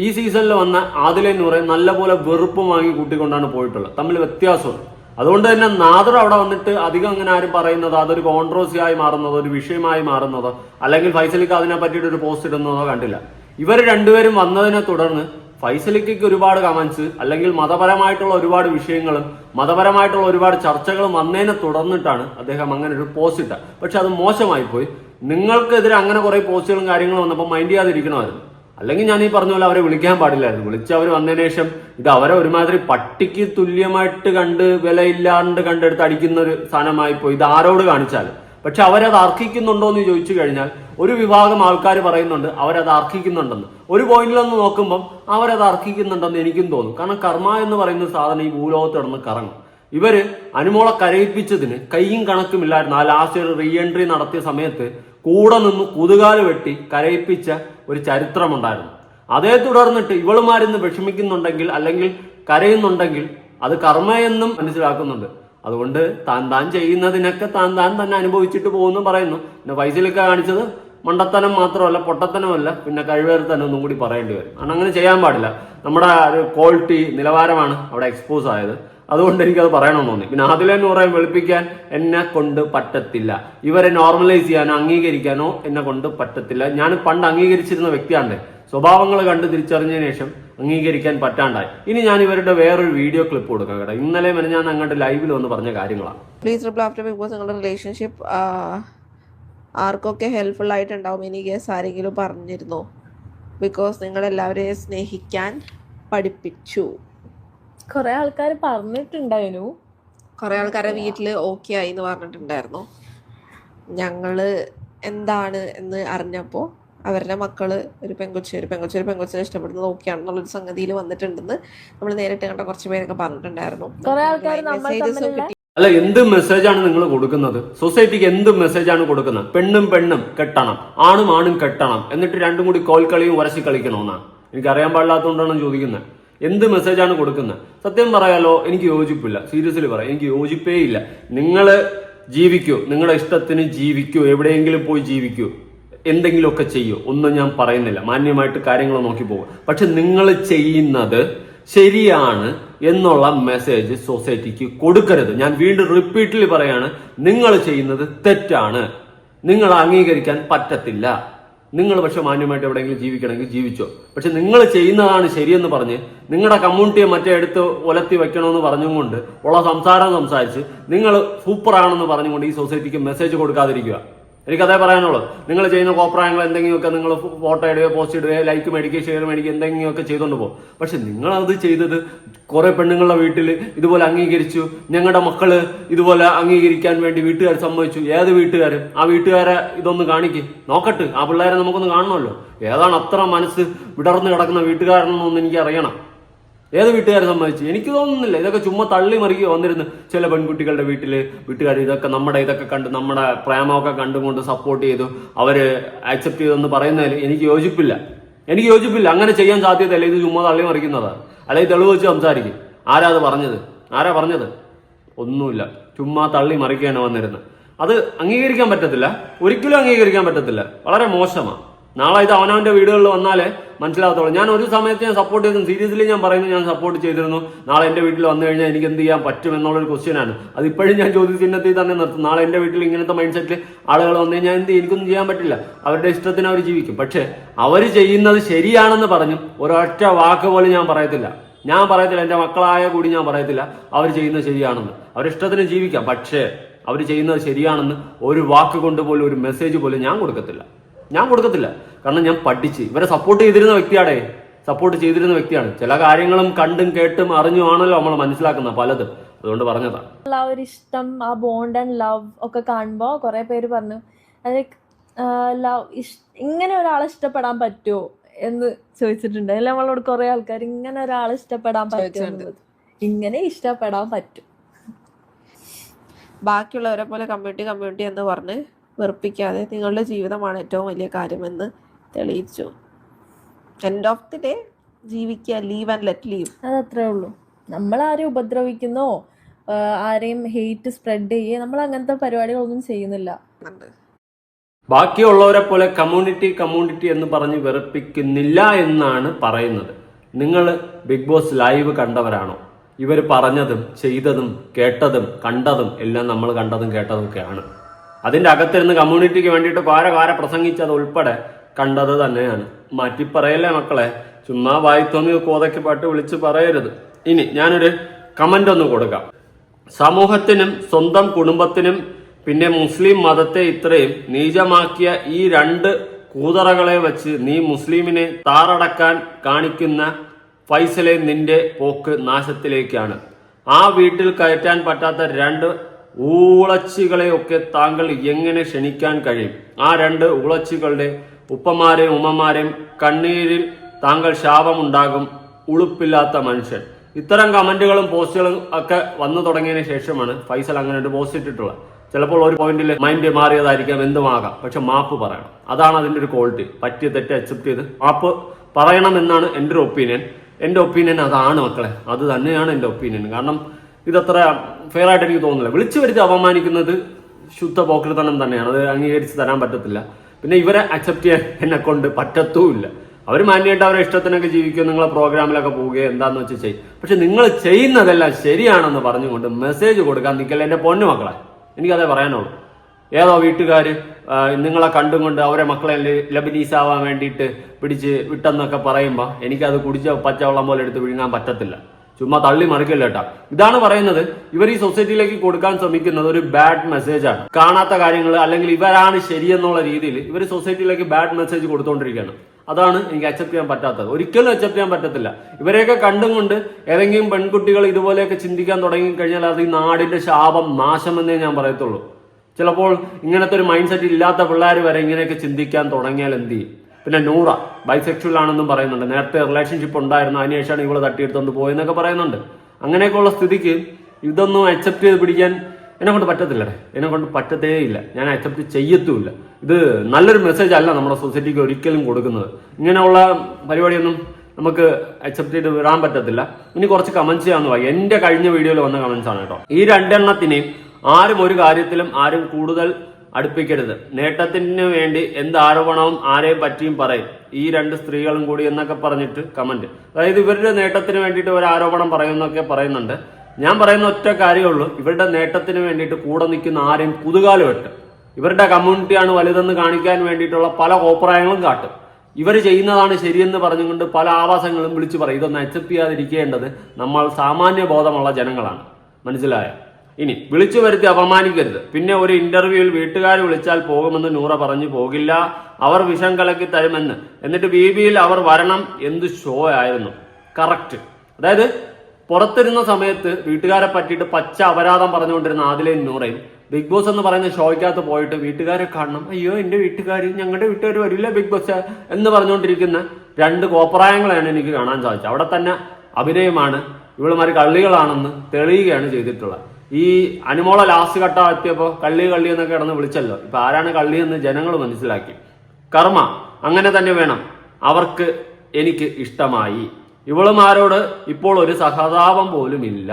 ഈ സീസണിൽ വന്ന ആദിലെ നൂറെ നല്ലപോലെ വെറുപ്പ് വാങ്ങി കൂട്ടിക്കൊണ്ടാണ് പോയിട്ടുള്ളത്. തമ്മിൽ വ്യത്യാസമുണ്ട്. അതുകൊണ്ട് തന്നെ നാദർ അവിടെ വന്നിട്ട് അധികം അങ്ങനെ ആരും പറയുന്നത് അതൊരു കോൺട്രവേഴ്സി ആയി മാറുന്നതോ ഒരു വിഷയമായി മാറുന്നതോ അല്ലെങ്കിൽ ഫൈസലിക്ക് അതിനെ പറ്റിയിട്ട് ഒരു പോസ്റ്റ് ഇടുന്നതോ കണ്ടില്ല. ഇവർ രണ്ടുപേരും വന്നതിനെ തുടർന്ന് ഫൈസലിക്കയ്ക്ക് ഒരുപാട് കമന്റ്സ് അല്ലെങ്കിൽ മതപരമായിട്ടുള്ള ഒരുപാട് വിഷയങ്ങളും മതപരമായിട്ടുള്ള ഒരുപാട് ചർച്ചകളും വന്നതിനെ തുടർന്നിട്ടാണ് അദ്ദേഹം അങ്ങനെ ഒരു പോസ്റ്റ് ഇട്ടത്. പക്ഷെ അത് മോശമായി പോയി. നിങ്ങൾക്കെതിരെ അങ്ങനെ കുറെ പോസ്റ്റുകളും കാര്യങ്ങളും വന്നപ്പോൾ മൈൻഡ് ചെയ്യാതിരിക്കണമായിരുന്നു. അല്ലെങ്കിൽ ഞാൻ ഈ പറഞ്ഞ പോലെ അവരെ വിളിക്കാൻ പാടില്ലായിരുന്നു. വിളിച്ച് അവർ വന്നതിന് ശേഷം ഇത് അവരെ ഒരുമാതിരി പട്ടിക്ക് തുല്യമായിട്ട് കണ്ട് വിലയില്ലാണ്ട് കണ്ടെടുത്ത് അടിക്കുന്ന ഒരു സാധനമായി പോയി ഇത് ആരോട് കാണിച്ചാലും? പക്ഷെ അവരത് അർഹിക്കുന്നുണ്ടോ എന്ന് ചോദിച്ചു കഴിഞ്ഞാൽ ഒരു വിഭാഗം ആൾക്കാർ പറയുന്നുണ്ട് അവരത് അർഹിക്കുന്നുണ്ടെന്ന്. ഒരു പോയിന്റിൽ പോയിന്റിലൊന്ന് നോക്കുമ്പം അവരത് അർഹിക്കുന്നുണ്ടെന്ന് എനിക്കും തോന്നും. കാരണം കർമ്മ എന്ന് പറയുന്ന സാധനം ഈ ഭൂലോകത്ത് കറങ്ങും. ഇവർ അനുമോളെ കരയിപ്പിച്ചതിന് കയ്യും കണക്കുമില്ലായിരുന്നു ആ ലാസ്റ്റ് ഒരു റീ എൻട്രി നടത്തിയ സമയത്ത് കൂടെ നിന്ന് കുതുകാൽ വെട്ടി കരയിപ്പിച്ച ഒരു ചരിത്രമുണ്ടായിരുന്നു. അതേ തുടർന്നിട്ട് ഇവളുമാരിന്ന് വിഷമിക്കുന്നുണ്ടെങ്കിൽ അല്ലെങ്കിൽ കരയുന്നുണ്ടെങ്കിൽ അത് കർമ്മയെന്നും മനസ്സിലാക്കുന്നുണ്ട്. അതുകൊണ്ട് താൻ താൻ ചെയ്യുന്നതിനൊക്കെ താൻ താൻ തന്നെ അനുഭവിച്ചിട്ട് പോകുന്നു പറയുന്നു. പിന്നെ വയസ്സിലൊക്കെ കാണിച്ചത് മണ്ടത്തനം മാത്രമല്ല പൊട്ടത്തനമല്ല പിന്നെ കഴിവേറത്തനം ഒന്നും കൂടി പറയേണ്ടി വരും. കാരണം അങ്ങനെ ചെയ്യാൻ പാടില്ല. നമ്മുടെ ഒരു ക്വാളിറ്റി നിലവാരമാണ് അവിടെ എക്സ്പോസ് ആയത്. അതുകൊണ്ട് എനിക്കത് പറയണമെന്ന് തോന്നി. പിന്നെ അതിലെന്ന് പറയാൻ വെളുപ്പിക്കാൻ എന്നെ കൊണ്ട് പറ്റത്തില്ല. ഇവരെ നോർമലൈസ് ചെയ്യാനോ അംഗീകരിക്കാനോ എന്നെ കൊണ്ട് പറ്റത്തില്ല. ഞാൻ പണ്ട് അംഗീകരിച്ചിരുന്ന വ്യക്തിയാണ് സ്വഭാവങ്ങൾ കണ്ട് തിരിച്ചറിഞ്ഞതിന് ശേഷം അംഗീകരിക്കാൻ പറ്റാണ്ടായി. ഇനി ഞാൻ ഇവരുടെ വേറൊരു വീഡിയോ ക്ലിപ്പ് കൊടുക്കാം കേട്ടോ. ഇന്നലെ വരെ ഞാൻ അങ്ങോട്ട് ലൈവിൽ വന്ന് പറഞ്ഞ കാര്യങ്ങളാണ്. Please reply after Bigg Boss നിങ്ങളുടെ റിലേഷൻഷിപ്പ് ആർക്കൊക്കെ ഹെൽപ്ഫുൾ ആയിട്ടുണ്ടാവും ഗസ് ആരെങ്കിലും പറഞ്ഞിരുന്നോ? ബിക്കോസ് നിങ്ങളെല്ലാവരെയും സ്നേഹിക്കാൻ പഠിപ്പിച്ചു. കുറെ ആൾക്കാര് പറഞ്ഞിട്ടുണ്ടായിരുന്നു കൊറേ ആൾക്കാരെ വീട്ടിൽ ഓക്കെ ആയി എന്ന് പറഞ്ഞിട്ടുണ്ടായിരുന്നു. ഞങ്ങൾ എന്താണ് എന്ന് അറിഞ്ഞപ്പോൾ അവരുടെ മക്കൾ ഒരു പെങ്കൊച്ച് ഒരു പെങ്കൊച്ച് ഒരു പെങ്കൊച്ചിനെ ഇഷ്ടപ്പെടുന്നത് ഓക്കെ ആണെന്നുള്ളൊരു സംഗതിയിൽ വന്നിട്ടുണ്ടെന്ന് നമ്മൾ നേരിട്ട് കണ്ട കുറച്ച് പേരൊക്കെ പറഞ്ഞിട്ടുണ്ടായിരുന്നു. കുറെ ആൾക്കാർ നമ്മൾ തമ്മിലുള്ള അല്ല എന്ത് മെസ്സേജാണ് നിങ്ങൾ കൊടുക്കുന്നത്? സൊസൈറ്റിക്ക് എന്ത് മെസ്സേജാണ് കൊടുക്കുന്നത്? പെണ്ണും പെണ്ണും കെട്ടണം ആണും ആണും കെട്ടണം എന്നിട്ട് രണ്ടും കൂടി കോൽക്കളിയും ഉരശി കളിക്കണമെന്നാണ് എനിക്ക് അറിയാൻ പാടില്ലാത്തതുകൊണ്ടാണ് ചോദിക്കുന്നത് എന്ത് മെസ്സേജാണ് കൊടുക്കുന്നത്? സത്യം പറയാലോ എനിക്ക് യോജിപ്പില്ല. സീരിയസ്ലി പറയാം എനിക്ക് യോജിപ്പേ ഇല്ല നിങ്ങൾ ജീവിക്കൂ നിങ്ങളുടെ ഇഷ്ടത്തിന് ജീവിക്കൂ എവിടെയെങ്കിലും പോയി ജീവിക്കൂ എന്തെങ്കിലുമൊക്കെ ചെയ്യൂ. ഒന്നും ഞാൻ പറയുന്നില്ല മാന്യമായിട്ട് കാര്യങ്ങൾ നോക്കി പോകും. പക്ഷെ നിങ്ങൾ ചെയ്യുന്നത് ശരിയാണ് എന്നുള്ള മെസ്സേജ് സൊസൈറ്റിക്ക് കൊടുക്കരുത്. ഞാൻ വീണ്ടും റിപ്പീറ്റിൽ പറയാണ് നിങ്ങൾ ചെയ്യുന്നത് തെറ്റാണ്. നിങ്ങൾ അംഗീകരിക്കാൻ പറ്റത്തില്ല. നിങ്ങൾ പക്ഷെ മാന്യമായിട്ട് എവിടെയെങ്കിലും ജീവിക്കണമെങ്കിൽ ജീവിച്ചോ. പക്ഷെ നിങ്ങൾ ചെയ്യുന്നതാണ് ശരിയെന്ന് പറഞ്ഞ് നിങ്ങളുടെ കമ്മ്യൂണിറ്റിയെ മറ്റേ എടുത്ത് ഒലത്തി വെക്കണമെന്ന് പറഞ്ഞുകൊണ്ട് ഉള്ള സംസാരം സംസാരിച്ച് നിങ്ങൾ സൂപ്പറാണെന്ന് പറഞ്ഞുകൊണ്ട് ഈ സൊസൈറ്റിക്ക് മെസ്സേജ് കൊടുക്കാതിരിക്കുക. എനിക്കതേ പറയാനുള്ളൂ. നിങ്ങൾ ചെയ്യുന്ന കോപ്രായങ്ങൾ എന്തെങ്കിലുമൊക്കെ നിങ്ങൾ ഫോട്ടോ ഇടുകയോ പോസ്റ്റ് ഇടുകയോ ലൈക്ക് മേടിക്കുക ഷെയർ മേടിക്കുക എന്തെങ്കിലുമൊക്കെ ചെയ്തുകൊണ്ട് പോകും. പക്ഷെ നിങ്ങളത് ചെയ്തത് കുറെ പെണ്ണുങ്ങളുടെ വീട്ടിൽ ഇതുപോലെ അംഗീകരിച്ചു. ഞങ്ങളുടെ മക്കൾ ഇതുപോലെ അംഗീകരിക്കാൻ വേണ്ടി വീട്ടുകാർ സമ്മതിച്ചു. ഏത് വീട്ടുകാർ ആ വീട്ടുകാരെ ഇതൊന്ന് കാണിക്ക്. നോക്കട്ട്. ആ പിള്ളേരെ നമുക്കൊന്ന് കാണണമല്ലോ. ഏതാണ് അത്ര മനസ്സ് വിടർന്ന് കിടക്കുന്ന വീട്ടുകാരനെന്നൊന്ന് എനിക്ക് അറിയണം ഏത് വീട്ടുകാരെ സമ്മതിച്ചു എനിക്ക് തോന്നുന്നില്ല. ഇതൊക്കെ ചുമ്മാ തള്ളി മറിക്കുക വന്നിരുന്നു ചില പെൺകുട്ടികളുടെ വീട്ടിൽ വീട്ടുകാർ ഇതൊക്കെ നമ്മുടെ ഇതൊക്കെ കണ്ട് നമ്മുടെ പ്രേമമൊക്കെ കണ്ടുകൊണ്ട് സപ്പോർട്ട് ചെയ്തു. അവർ ആക്സെപ്റ്റ് ചെയ്തെന്ന് പറയുന്നതിൽ എനിക്ക് യോജിപ്പില്ല. എനിക്ക് യോജിപ്പില്ല. അങ്ങനെ ചെയ്യാൻ സാധ്യതയല്ല. ഇത് ചുമ്മാ തള്ളി മറിക്കുന്നതാണ് അല്ലെങ്കിൽ തെളിവ് വെച്ച് സംസാരിക്കും. ആരാ അത് പറഞ്ഞത്? ആരാ പറഞ്ഞത്? ഒന്നുമില്ല. ചുമ്മാ തള്ളി മറിക്കാണ് വന്നിരുന്നത് അത് അംഗീകരിക്കാൻ പറ്റത്തില്ല. ഒരിക്കലും അംഗീകരിക്കാൻ പറ്റത്തില്ല. വളരെ മോശമാണ് നാളെ ഇത് അവനവന്റെ വീടുകളിൽ വന്നാലേ മനസ്സിലാകത്തുള്ളൂ. ഞാൻ ഒരു സമയത്ത് ഞാൻ സപ്പോർട്ട് ചെയ്തു സീരിയസ്ലി ഞാൻ പറയുന്നു ഞാൻ സപ്പോർട്ട് ചെയ്തിരുന്നു. നാളെ എന്റെ വീട്ടിൽ വന്നു കഴിഞ്ഞാൽ എനിക്ക് എന്ത് ചെയ്യാൻ പറ്റും എന്നുള്ളൊരു ക്വസ്റ്റ്യൻ ആണ്. അത് ഇപ്പോഴും ഞാൻ ചോദ്യ ചിഹ്നത്തിൽ തന്നെ നിർത്തും. നാളെ എന്റെ വീട്ടിൽ ഇങ്ങനത്തെ മൈൻഡ് സെറ്റിൽ ആളുകൾ വന്നു കഴിഞ്ഞാൽ എന്ത് എനിക്കൊന്നും ചെയ്യാൻ പറ്റില്ല. അവരുടെ ഇഷ്ടത്തിന് അവർ ജീവിക്കും. പക്ഷേ അവർ ചെയ്യുന്നത് ശരിയാണെന്ന് പറഞ്ഞു ഒരൊറ്റ വാക്ക് പോലും ഞാൻ പറയത്തില്ല. ഞാൻ പറയത്തില്ല എന്റെ മക്കളായ കൂടി ഞാൻ പറയത്തില്ല. അവർ ചെയ്യുന്നത് ശരിയാണെന്ന്. അവരിഷ്ടത്തിന് ജീവിക്കാം. പക്ഷേ അവർ ചെയ്യുന്നത് ശരിയാണെന്ന് ഒരു വാക്ക് കൊണ്ട് പോലും ഒരു മെസ്സേജ് പോലും ഞാൻ കൊടുക്കത്തില്ല. ഞാൻ കൊടുക്കത്തില്ല. കാരണം ഞാൻ പഠിച്ച്. ഇവരെ സപ്പോർട്ട് ചെയ്തിരുന്ന വ്യക്തിയാടേ. സപ്പോർട്ട് ചെയ്തിരുന്ന വ്യക്തിയാണ്. ചില കാര്യങ്ങളും കണ്ടും കേട്ടും അറിഞ്ഞുമാണല്ലോ നമ്മൾ മനസ്സിലാക്കുന്ന പലതും. അതുകൊണ്ട് പറഞ്ഞതാണ് ആ ഒരു ഇഷ്ടം ആ ബോണ്ട് ആൻഡ് ലവ് ഒക്കെ കാണുമ്പോൾ കുറെ പേര് പറഞ്ഞു ലൈക്ക് ലവ് ഇങ്ങനെ ഒരാളെ ഇഷ്ടപ്പെടാൻ പറ്റുമോ എന്ന് ചോദിച്ചിട്ടുണ്ട്. അതിൽ നമ്മളോട് കുറെ ആൾക്കാർ ഇങ്ങനെ ഒരാളെ ഇഷ്ടപ്പെടാൻ പറ്റുമോ ഇങ്ങനെ ഇഷ്ടപ്പെടാൻ പറ്റും. ബാക്കിയുള്ളവരെ പോലെ കമ്മ്യൂണിറ്റി കമ്മ്യൂണിറ്റി എന്ന് പറഞ്ഞ് വെറുപ്പിക്കാതെ നിങ്ങളുടെ ജീവിതമാണ് ഏറ്റവും വലിയ കാര്യമെന്ന് തെളിയിച്ചു. എൻഡ് ഓഫ് ദി ഡേ ജീവിക്കുക ലീവ് ആൻഡ് ലെറ്റ് ലീവ് അതത്രേ ഉള്ളൂ. നമ്മൾ ആരെയും ഉപദ്രവിക്കുന്നോ ആരെയും ഹെയ്റ്റ് സ്പ്രെഡ് ചെയ്യുക നമ്മൾ അങ്ങനത്തെ പരിപാടികളൊന്നും ചെയ്യുന്നില്ല. ബാക്കിയുള്ളവരെ പോലെ കമ്മ്യൂണിറ്റി കമ്മ്യൂണിറ്റി എന്ന് പറഞ്ഞ് വെറുപ്പിക്കുന്നില്ല എന്നാണ് പറയുന്നത്. നിങ്ങൾ ബിഗ് ബോസ് ലൈവ് കണ്ടവരാണോ? ഇവർ പറഞ്ഞതും ചെയ്തതും കേട്ടതും കണ്ടതും എല്ലാം നമ്മൾ കണ്ടതും കേട്ടതും ഒക്കെയാണ്. അതിന്റെ അകത്തിരുന്ന് കമ്മ്യൂണിറ്റിക്ക് വേണ്ടിയിട്ട് പാര കാര പ്രസംഗിച്ചത് ഉൾപ്പെടെ കണ്ടത് തന്നെയാണ്. മാറ്റി പറയല്ലേ മക്കളെ? ചുമ്മാ വായിത്തോന്നി കോതയ്ക്ക് പാട്ട് വിളിച്ച് പറയരുത്. ഇനി ഞാനൊരു കമന്റ് ഒന്ന് കൊടുക്കാം. സമൂഹത്തിനും സ്വന്തം കുടുംബത്തിനും പിന്നെ മുസ്ലിം മതത്തെ ഇത്രയും നീചമാക്കിയ ഈ രണ്ട് കൂതറകളെ വെച്ച് നീ മുസ്ലിമിനെ താറടക്കാൻ കാണിക്കുന്ന ഫൈസലെ നിന്റെ പോക്ക് നാശത്തിലേക്കാണ്. ആ വീട്ടിൽ കയറ്റാൻ പറ്റാത്ത രണ്ട് ഊളച്ചികളെയൊക്കെ താങ്കൾ എങ്ങനെ ക്ഷണിക്കാൻ കഴിയും? ആ രണ്ട് ഊളച്ചികളുടെ ഉപ്പമാരെയും ഉമ്മമാരെയും കണ്ണീരിൽ താങ്കൾ ശാപമുണ്ടാകും ഉളുപ്പില്ലാത്ത മനുഷ്യൻ. ഇത്തരം കമന്റുകളും പോസ്റ്റുകളും ഒക്കെ വന്നു തുടങ്ങിയതിന് ശേഷമാണ് ഫൈസൽ അങ്ങനെ ഒരു പോസ്റ്റ് ഇട്ടിട്ടുള്ളത്. ചിലപ്പോൾ ഒരു പോയിന്റിൽ മൈൻഡ് മാറിയതായിരിക്കാം എന്തുമാകാം പക്ഷെ മാപ്പ് പറയണം. അതാണ് അതിന്റെ ഒരു ക്വാളിറ്റി. പറ്റിയ തെറ്റ് അക്സെപ്റ്റ് ചെയ്ത് മാപ്പ് പറയണം എന്നാണ് എന്റെ ഒരു ഒപ്പീനിയൻ. എന്റെ ഒപ്പീനിയൻ അതാണ് മക്കളെ. അത് തന്നെയാണ് എന്റെ ഒപ്പീനിയൻ. കാരണം ഇതത്ര ഫെയർ ആയിട്ട് എനിക്ക് തോന്നുന്നില്ല. വിളിച്ചു വരുത്തി അപമാനിക്കുന്നത് ശുദ്ധ പോക്കൃതനം തന്നെയാണ്. അത് അംഗീകരിച്ച് തരാൻ പറ്റത്തില്ല. പിന്നെ ഇവരെ അക്സെപ്റ്റ് ചെയ്യാൻ എന്നെ കൊണ്ട് പറ്റത്തുമില്ല. അവർ മാന്യമായിട്ട് അവരുടെ ഇഷ്ടത്തിനൊക്കെ ജീവിക്കുക നിങ്ങളെ പ്രോഗ്രാമിലൊക്കെ പോവുകയോ എന്താന്ന് വെച്ച് ചെയ്യും. പക്ഷെ നിങ്ങൾ ചെയ്യുന്നതെല്ലാം ശരിയാണെന്ന് പറഞ്ഞുകൊണ്ട് മെസ്സേജ് കൊടുക്കാൻ നിൽക്കല്ല എന്റെ പൊന്നു മക്കളെ. എനിക്കതേ പറയാനുള്ളൂ. ഏതോ വീട്ടുകാർ നിങ്ങളെ കണ്ടും കൊണ്ട് അവരെ മക്കളെ ലബനീസ് ആവാൻ വേണ്ടിയിട്ട് പിടിച്ച് വിട്ടെന്നൊക്കെ പറയുമ്പോൾ എനിക്കത് കുടിച്ച പച്ചവെള്ളം പോലെ എടുത്ത് വിഴുങ്ങാൻ പറ്റത്തില്ല. ചുമ്മാ തള്ളി മറിക്കല്ല കേട്ടാ ഇതാണ് പറയുന്നത്. ഇവർ ഈ സൊസൈറ്റിയിലേക്ക് കൊടുക്കാൻ ശ്രമിക്കുന്നത് ഒരു ബാഡ് മെസ്സേജ് ആണ്. കാണാത്ത കാര്യങ്ങൾ അല്ലെങ്കിൽ ഇവരാണ് ശരിയെന്നുള്ള രീതിയിൽ ഇവർ സൊസൈറ്റിയിലേക്ക് ബാഡ് മെസ്സേജ് കൊടുത്തുകൊണ്ടിരിക്കുകയാണ് അതാണ് എനിക്ക് അക്സെപ്റ്റ് ചെയ്യാൻ പറ്റാത്തത്. ഒരിക്കലും അക്സെപ്റ്റ് ചെയ്യാൻ പറ്റത്തില്ല. ഇവരെയൊക്കെ കണ്ടും കൊണ്ട് ഏതെങ്കിലും പെൺകുട്ടികൾ ഇതുപോലെയൊക്കെ ചിന്തിക്കാൻ തുടങ്ങി കഴിഞ്ഞാൽ അത് ഈ നാടിന്റെ ശാപം നാശമെന്നേ ഞാൻ പറയത്തുള്ളൂ. ചിലപ്പോൾ ഇങ്ങനത്തെ ഒരു മൈൻഡ് സെറ്റ് ഇല്ലാത്ത പിള്ളേർ വരെ ഇങ്ങനെയൊക്കെ ചിന്തിക്കാൻ തുടങ്ങിയാൽ എന്ത് ചെയ്യും? പിന്നെ നൂറ ബൈസെക്ഷൽ ആണെന്നും പറയുന്നുണ്ട്. നേരത്തെ റിലേഷൻഷിപ്പ് ഉണ്ടായിരുന്നു അതിനുശേഷമാണ് ഇവളെ തട്ടിയെടുത്തോണ്ട് പോയെന്നൊക്കെ പറയുന്നുണ്ട്. അങ്ങനെയൊക്കെയുള്ള സ്ഥിതിക്ക് ഇതൊന്നും അക്സെപ്റ്റ് ചെയ്ത് പിടിക്കാൻ എന്നെ കൊണ്ട് പറ്റത്തില്ല എന്നെ കൊണ്ട് പറ്റത്തേ ഇല്ല. ഞാൻ അക്സെപ്റ്റ് ചെയ്യത്തുമില്ല. ഇത് നല്ലൊരു മെസ്സേജ് അല്ല നമ്മുടെ സൊസൈറ്റിക്ക് ഒരിക്കലും കൊടുക്കുന്നത്. ഇങ്ങനെയുള്ള പരിപാടിയൊന്നും നമുക്ക് അക്സെപ്റ്റ് ചെയ്ത് വിടാൻ പറ്റത്തില്ല. ഇനി കുറച്ച് കമന്റ്സ് ചെയ്യാന്ന് പറയാം. എന്റെ കഴിഞ്ഞ വീഡിയോയിൽ വന്ന കമന്റ്സ് ആണ് കേട്ടോ. ഈ രണ്ടെണ്ണത്തിനെയും ആരും ഒരു കാര്യത്തിലും ആരും കൂടുതൽ അടുപ്പിക്കരുത്. നേട്ടത്തിന് വേണ്ടി എന്ത് ആരോപണവും ആരെയും പറ്റിയും പറയും. ഈ രണ്ട് സ്ത്രീകളും കൂടി എന്നൊക്കെ പറഞ്ഞിട്ട് കമന്റ്. അതായത് ഇവരുടെ നേട്ടത്തിന് വേണ്ടിയിട്ട് ഒരു ആരോപണം പറയുന്നൊക്കെ പറയുന്നുണ്ട്. ഞാൻ പറയുന്ന ഒറ്റ കാര്യമുള്ളൂ ഇവരുടെ നേട്ടത്തിന് വേണ്ടിയിട്ട് കൂടെ നിൽക്കുന്ന ആരെയും കുതുകാലം ഇട്ട്. ഇവരുടെ കമ്മ്യൂണിറ്റിയാണ് വലുതെന്ന് കാണിക്കാൻ വേണ്ടിയിട്ടുള്ള പല കോപ്രായങ്ങളും കാട്ടും. ഇവർ ചെയ്യുന്നതാണ് ശരിയെന്ന് പറഞ്ഞുകൊണ്ട് പല ആവാസങ്ങളും വിളിച്ചു പറയും. ഇതൊന്നും അക്സെപ്റ്റ് ചെയ്യാതിരിക്കേണ്ടത് നമ്മൾ സാമാന്യ ബോധമുള്ള ജനങ്ങളാണ്. മനസ്സിലായ? ഇനി വിളിച്ചു വരുത്തി അപമാനിക്കരുത്. പിന്നെ ഒരു ഇന്റർവ്യൂവിൽ വീട്ടുകാർ വിളിച്ചാൽ പോകുമെന്ന് നൂറ പറഞ്ഞു പോകില്ല. അവർ വിഷം കലക്കി തരുമെന്ന്. എന്നിട്ട് ബി ബിയിൽ അവർ വരണം എന്ത് ഷോ ആയിരുന്നു. കറക്റ്റ് അതായത് പുറത്തിരുന്ന സമയത്ത് വീട്ടുകാരെ പറ്റിയിട്ട് പച്ച അപരാധം പറഞ്ഞുകൊണ്ടിരുന്ന ആദിലയും നൂറയും ബിഗ് ബോസ് എന്ന് പറയുന്ന ഷോയ്ക്കകത്ത് പോയിട്ട് വീട്ടുകാരെ കാണണം. അയ്യോ എന്റെ വീട്ടുകാർ ഞങ്ങളുടെ വീട്ടുകാർ വരില്ല ബിഗ് ബോസ് എന്ന് പറഞ്ഞുകൊണ്ടിരിക്കുന്ന രണ്ട് കോപ്രായങ്ങളാണ് എനിക്ക് കാണാൻ സാധിച്ചത്. അവിടെ തന്നെ അഭിനയമാണ് ഇവളുമാർ കള്ളികളാണെന്ന് തെളിയുകയാണ് ചെയ്തിട്ടുള്ളത്. ഈ അനുമോള ലാസ്റ്റ് ഘട്ടം എത്തിയപ്പോ കള്ളി കള്ളി എന്നൊക്കെ കിടന്ന് വിളിച്ചല്ലോ. ഇപ്പൊ ആരാണ് കള്ളി എന്ന് ജനങ്ങൾ മനസ്സിലാക്കി. കർമ്മ അങ്ങനെ തന്നെ വേണം. അവർക്ക് എനിക്ക് ഇഷ്ടമായി. ഇവളുമാരോട് ഇപ്പോൾ ഒരു സഹതാപം പോലും ഇല്ല.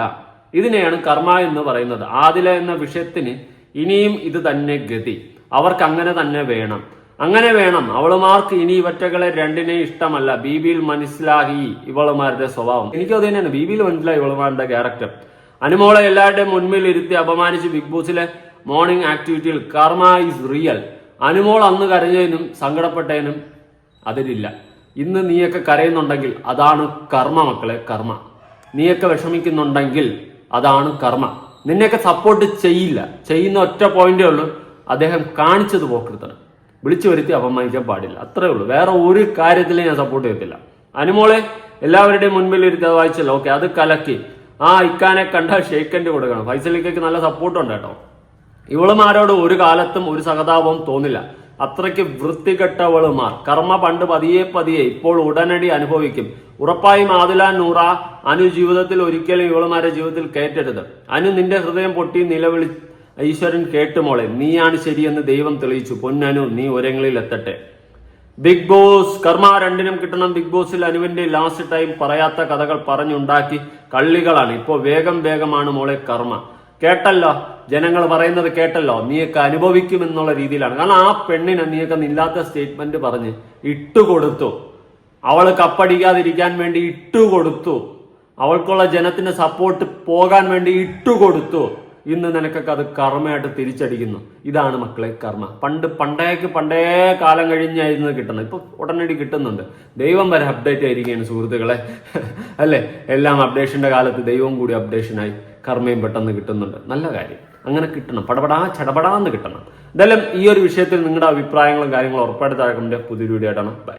ഇതിനെയാണ് കർമ്മ എന്ന് പറയുന്നത്. ആദില എന്ന വിഷയത്തിന് ഇനിയും ഇത് തന്നെ ഗതി. അവർക്ക് അങ്ങനെ തന്നെ വേണം. അങ്ങനെ വേണം. അവളുമാർക്ക് ഇനി ഇവറ്റകളെ രണ്ടിനെ ഇഷ്ടമല്ല. ബീബിയിൽ മനസ്സിലാക്കി ഇവളുമാരുടെ സ്വഭാവം. എനിക്കത് തന്നെയാണ്. ബീബിയിൽ മനസ്സിലായി ഇവളുമാരുടെ ക്യാരക്ടർ അനുമോളെ എല്ലാവരുടെയും മുൻപിൽ ഇരുത്തി അപമാനിച്ച് ബിഗ് ബോസിലെ മോർണിംഗ് ആക്ടിവിറ്റിയിൽ കർമ്മ ഈസ് റിയൽ അനുമോൾ അന്ന് കരഞ്ഞതിനും സങ്കടപ്പെട്ടതിനും അതിലില്ല ഇന്ന് നീയൊക്കെ കരയുന്നുണ്ടെങ്കിൽ അതാണ് കർമ്മ മക്കളെ കർമ്മ നീയൊക്കെ വിഷമിക്കുന്നുണ്ടെങ്കിൽ അതാണ് കർമ്മ നിന്നെയൊക്കെ സപ്പോർട്ട് ചെയ്യില്ല. ചെയ്യുന്ന ഒറ്റ പോയിന്റേ ഉള്ളൂ. അദ്ദേഹം കാണിച്ചത് പോക്കെടുത്തണം വിളിച്ചു വരുത്തി അപമാനിക്കാൻ പാടില്ല. അത്രേ ഉള്ളൂ. വേറെ ഒരു കാര്യത്തിലും ഞാൻ സപ്പോർട്ട് ചെയ്യത്തില്ല. അനുമോളെ എല്ലാവരുടെയും മുൻപിൽ ഇരുത്തി അത് വായിച്ചല്ലോ. ഓക്കെ അത് കലക്കി. ആ ഇക്കാനെ കണ്ട ഷെയ്ക്കന്റെ കൊടുക്കണം ഫൈസലിക്കയ്ക്ക് നല്ല സപ്പോർട്ടുണ്ട് കേട്ടോ. ഇവളുമാരോട് ഒരു കാലത്തും ഒരു സഹതാപം തോന്നില്ല. അത്രയ്ക്ക് വൃത്തികെട്ടവളുമാർ. കർമ്മ പണ്ട് പതിയെ പതിയെ ഇപ്പോൾ ഉടനടി അനുഭവിക്കും. ഉറപ്പായും ആദിലാൻ നൂറ അനു ജീവിതത്തിൽ ഒരിക്കലും ഇവളുമാരെ ജീവിതത്തിൽ കയറ്റരുത്. അനു നിന്റെ ഹൃദയം പൊട്ടി നിലവിളി ഈശ്വരൻ കേട്ടുമോളെ നീയാണ് ശരിയെന്ന് ദൈവം തെളിയിച്ചു. പൊന്നനു നീ ഒരങ്ങളിൽ എത്തട്ടെ. ബിഗ് ബോസ് കർമ്മ രണ്ടിനും കിട്ടണം. ബിഗ് ബോസിൽ അനുവിന്റെ ലാസ്റ്റ് ടൈം പറയാത്ത കഥകൾ പറഞ്ഞുണ്ടാക്കി കള്ളികളാണ്. ഇപ്പോ വേഗം വേഗമാണ് മോളെ കർമ്മ. കേട്ടല്ലോ? ജനങ്ങൾ പറയുന്നത് കേട്ടല്ലോ? നീയൊക്കെ അനുഭവിക്കും എന്നുള്ള രീതിയിലാണ്. കാരണം ആ പെണ്ണിനെ നീയൊക്കെ നില്ലാത്ത സ്റ്റേറ്റ്മെന്റ് പറഞ്ഞ് ഇട്ടുകൊടുത്തു. അവൾ കപ്പടിക്കാതിരിക്കാൻ വേണ്ടി ഇട്ടുകൊടുത്തു. അവൾക്കുള്ള ജനത്തിന്റെ സപ്പോർട്ട് പോകാൻ വേണ്ടി ഇട്ടുകൊടുത്തു. ഇന്ന് നിനക്കൊക്കെ അത് കർമ്മയായിട്ട് തിരിച്ചടിക്കുന്നു. ഇതാണ് മക്കളെ കർമ്മ. പണ്ട് പണ്ടേക്ക് പണ്ടേ കാലം കഴിഞ്ഞായിരുന്നു കിട്ടുന്നത്. ഇപ്പൊ ഉടനടി കിട്ടുന്നുണ്ട്. ദൈവം വരെ അപ്ഡേറ്റ് ആയിരിക്കുകയാണ് സുഹൃത്തുക്കളെ. അല്ലേ? എല്ലാം അപ്ഡേഷന്റെ കാലത്ത് ദൈവം കൂടി അപ്ഡേഷനായി കർമ്മയും പെട്ടെന്ന് കിട്ടുന്നുണ്ട്. നല്ല കാര്യം. അങ്ങനെ കിട്ടണം. പടപടാ ചടപടാന്ന് കിട്ടണം. എന്തായാലും ഈ ഒരു വിഷയത്തിൽ നിങ്ങളുടെ അഭിപ്രായങ്ങളും കാര്യങ്ങളും ഉറപ്പായിട്ട് താഴെ പുതിയൊരു വീഡിയോ ആയിട്ടാണ്